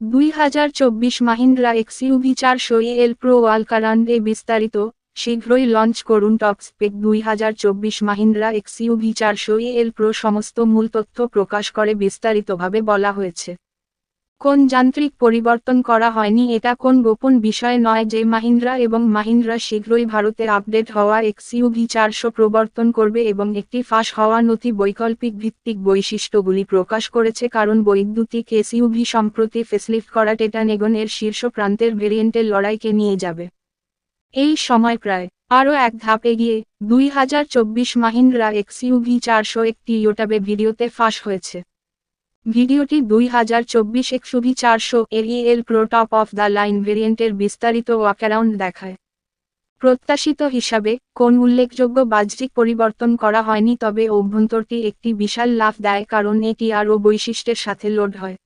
দুই হাজার চব্বিশ মাহিন্দ্রা এক্সইউভি চারশো এল প্রো ওয়ালকারান্ডে বিস্তারিত, শীঘ্রই লঞ্চ করুন টপ স্পেক। দুই হাজার চব্বিশ মাহিন্দ্রা এক্সইউভি চারশো এল প্রো সমস্ত মূল তথ্য প্রকাশ করে বিস্তারিতভাবে বলা হয়েছে। কোন যান্ত্রিক পরিবর্তন করা হয়নি, এটা কোন গোপন বিষয় নয় যে মাহিন্দ্রা এবং মাহিন্দ্রা শীঘ্রই ভারতে আপডেট হওয়া এক্সইউভি চারশো প্রবর্তন করবে এবং একটি ফাঁস হওয়া নথি বৈকল্পিক ভিত্তিক বৈশিষ্ট্যগুলি প্রকাশ করেছে, কারণ বৈদ্যুতিক এসইউভি সম্প্রতি ফেসলিফট করা টেটানেগনের শীর্ষ প্রান্তের ভেরিয়েন্টের লড়াইকে নিয়ে যাবে। এই সময় প্রায় আরও এক ধাপ এগিয়ে দুই হাজার চব্বিশ মাহিন্দ্রা এক্সইউভি চারশো একটি ইয়োটাবে ভিডিওতে ফাঁস হয়েছে। ভিডিওটি দুই হাজার চব্বিশ একশুভি চারশো এর প্রোটপ pro top of the line ভেরিয়েন্টের বিস্তারিত ওয়াকারাউন্ড দেখায়। প্রত্যাশিত হিসাবে, কোন উল্লেখযোগ্য বাহ্যিক পরিবর্তন করা হয়নি তবে অভ্যন্তরটি একটি বিশাল লাভ দেয় কারণ এটি আরও বৈশিষ্ট্যের সাথে লোড হয়।